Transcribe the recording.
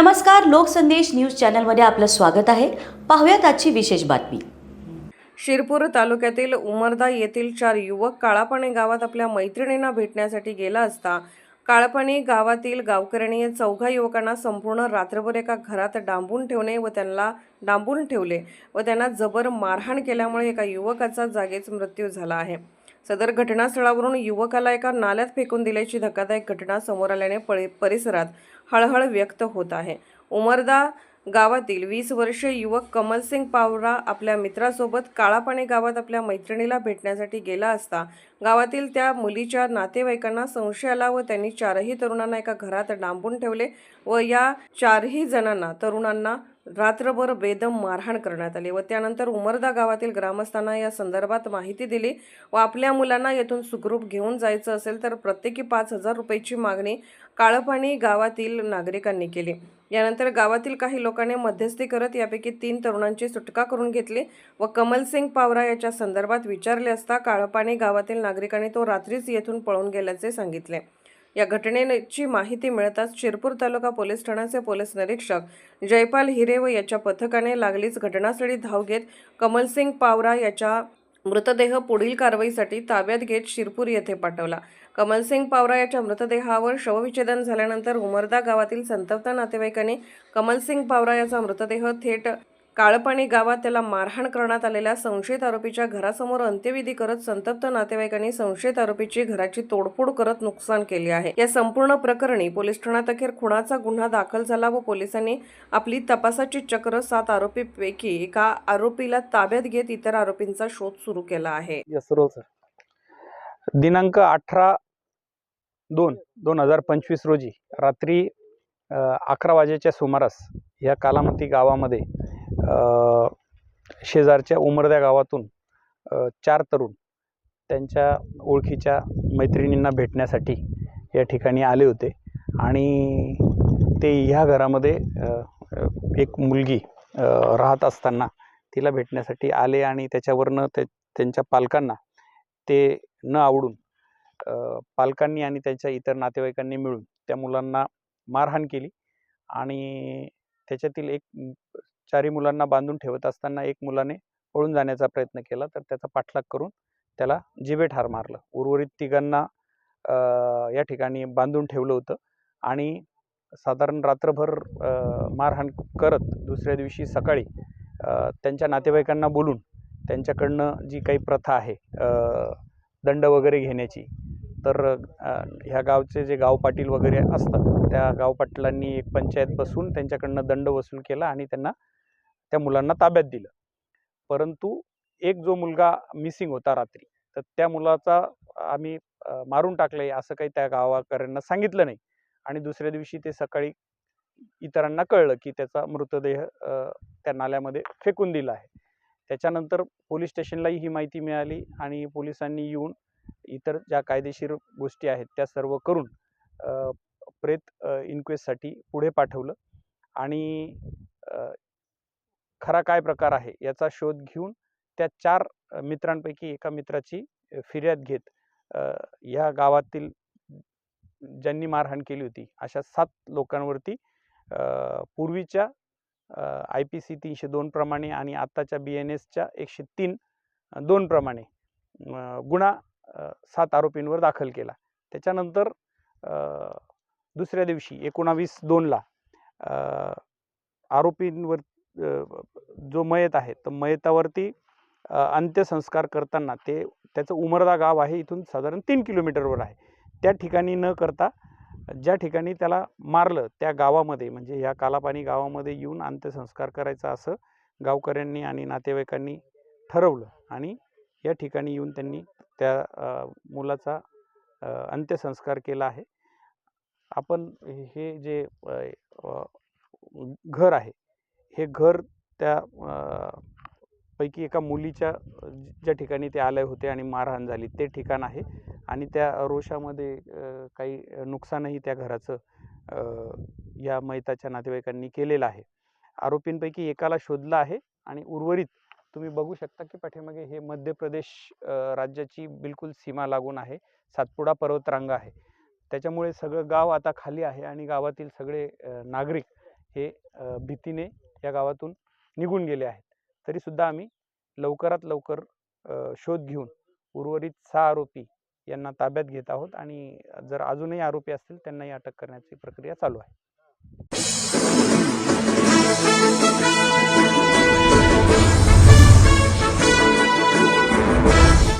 नमस्कार लोकसंदेश न्यूज चॅनलमध्ये आपलं स्वागत आहे. पाहूयात आजची विशेष बातमी. शिरपूर तालुक्यातील उमरदा येथील चार युवक काळापाणी गावात आपल्या मैत्रिणींना भेटण्यासाठी गेला असता काळापाणी गावातील गावकऱ्यांनी चौघा युवकांना संपूर्ण रात्रभर एका घरात डांबून ठेवणे व त्यांना डांबून ठेवले व त्यांना जबर मारहाण केल्यामुळे एका युवकाचा जागीच मृत्यू झाला आहे. सदर घटनास्थळावरून युवकाला एका नाल्यात फेकून दिल्याची धक्कादायक घटना समोर आल्याने परिसरात हळहळ व्यक्त होत आहे. उमरदा गावातील वीस वर्षीय युवक कमलसिंग पावरा आपल्या मित्रासोबत काळापाणी गावात आपल्या मैत्रिणीला भेटण्यासाठी गेला असता गावातील त्या मुलीच्या नातेवाईकांना संशय आला व त्यांनी चारही तरुणांना एका घरात डांबून ठेवले व या चारही जणांना तरुणांना रात्रभर बेदम मारहाण करण्यात आली व त्यानंतर उमरदा गावातील ग्रामस्थांना या संदर्भात माहिती दिली व आपल्या मुलांना येथून सुखरूप घेऊन जायचं असेल तर प्रत्येकी पाच हजार रुपयाची मागणी काळपाणी गावातील नागरिकांनी केली. यानंतर गावातील काही लोकांनी मध्यस्थी करत यापैकी तीन तरुणांची सुटका करून घेतली व कमलसिंग पावरा याच्या संदर्भात विचारले असता काळपाणी गावातील नागरिकांनी तो रात्रीच येथून पळून गेल्याचे सांगितले. या घटनेची माहिती मिळताच शिरपूर तालुका पोलीस ठाण्याचे पोलीस निरीक्षक जयपाल हिरे व याच्या पथकाने लागलीच घटनास्थळी धाव घेत कमलसिंग पावरा याच्या मृतदेह पुढील कारवाईसाठी ताब्यात घेत शिरपूर येथे पाठवला. कमलसिंग पावरा याच्या मृतदेहावर शवविच्छेदन झाल्यानंतर उमरदा गावातील संतप्त नातेवाईकांनी कमलसिंग पावरा याचा मृतदेह थेट काळपाणी गावात त्याला मारहाण करण्यात आलेल्या संशयित आरोपीच्या घरासमोर अंत्यविधी करत संतप्त नातेवाईकांनी संशयित आरोपीची घराची तोडफोड करत नुकसान केले आहे. या संपूर्ण प्रकरणी पोलीस ठाण्यात अखेर खुणाचा गुन्हा दाखल झाला व पोलिसांनी आपली तपासाची चक्र सात आरोपीपैकी एका आरोपीला ताब्यात घेत इतर आरोपींचा शोध सुरू केला आहे. दिनांक अठरा दोन दोन हजार पंचवीस रोजी रात्री अकरा वाजेच्या सुमारास या कालामती गावामध्ये शेजारच्या उमरद्या गावातून चार तरुण त्यांच्या ओळखीच्या मैत्रिणींना भेटण्यासाठी या ठिकाणी आले होते. आणि ते ह्या घरामध्ये एक मुलगी राहत असताना तिला भेटण्यासाठी आले आणि त्याच्यावरनं ते त्यांच्या पालकांना ते न आवडून पालकांनी आणि त्यांच्या इतर नातेवाईकांनी मिळून त्या मुलांना मारहाण केली. आणि त्याच्यातील एक चारी चारही मुलांना बांधून ठेवत असताना एक मुलाने पळून जाण्याचा प्रयत्न केला तर त्याचा पाठलाग करून त्याला जिबे ठार मारलं. उर्वरित तिघांना या ठिकाणी बांधून ठेवलं होतं आणि साधारण रात्रभर मारहाण करत दुसऱ्या दिवशी सकाळी त्यांच्या नातेवाईकांना बोलून त्यांच्याकडनं जी काही प्रथा आहे दंड वगैरे घेण्याची तर ह्या गावचे जे गाव पाटील वगैरे असतात त्या गाव पाटलांनी एक पंचायत बसून त्यांच्याकडनं दंड वसूल केला आणि त्यांना त्या मुलांना ताब्यात दिलं. परंतु एक जो मुलगा मिसिंग होता रात्री तर त्या मुलाचा आम्ही मारून मारून टाकले असं काही त्या गावाकऱ्यांना सांगितलं नाही. आणि दुसऱ्या दिवशी ते सकाळी इतरांना कळलं की त्याचा मृतदेह त्या नाल्यामध्ये फेकून दिला आहे. त्याच्यानंतर पोलीस स्टेशनलाही ही माहिती मिळाली आणि पोलिसांनी येऊन इतर ज्या कायदेशीर गोष्टी आहेत त्या सर्व करून प्रेत इन्क्वेस्टसाठी पुढे पाठवलं. आणि खरा काय प्रकार आहे याचा शोध घेऊन त्या चार मित्रांपैकी एका मित्राची फिर्याद घेत ह्या गावातील ज्यांनी मारहाण केली होती अशा सात लोकांवरती पूर्वीच्या आय पी सी तीनशे दोन प्रमाणे आणि आत्ताच्या बी एन एसच्या एकशे तीन दोन प्रमाणे गुन्हा सात आरोपींवर दाखल केला. त्याच्यानंतर दुसऱ्या दिवशी एकोणावीस दोनला आरोपींवर जो मयत आहे तर मयतावरती अंत्यसंस्कार करताना ते त्याचं उमरदा गाव आहे इथून साधारण तीन किलोमीटरवर आहे. त्या ठिकाणी न करता ज्या ठिकाणी त्याला मारलं त्या गावामध्ये म्हणजे ह्या कालापाणी गावामध्ये येऊन अंत्यसंस्कार करायचा असं गावकऱ्यांनी आणि नातेवाईकांनी ठरवलं आणि या ठिकाणी येऊन त्यांनी त्या मुलाचा अंत्यसंस्कार केला आहे. आपण हे जे घर आहे हे घर त्या पैकी एका मुलीच्या ज्या ठिकाणी ते आले होते आणि मारहाण झाली ते ठिकाण आहे. आणि त्या रोषामध्ये काही नुकसानही त्या घराचं या मैताच्या नातेवाईकांनी केलेलं आहे. आरोपींपैकी एकाला शोधलं आहे आणि उर्वरित तुम्ही बघू शकता की पाठीमागे हे मध्य प्रदेश राज्याची बिलकुल सीमा लागून आहे. सातपुडा पर्वतरांगा आहे. त्याच्यामुळे सगळं गाव आता खाली आहे आणि गावातील सगळे नागरिक हे भीतीने या गावातून निघून गेले आहेत. तरीसुद्धा आम्ही लवकरात लवकर शोध घेऊन उर्वरित सहा आरोपी यांना ताब्यात घेत आहोत आणि जर अजूनही आरोपी असतील त्यांनाही अटक करण्याची प्रक्रिया चालू आहे.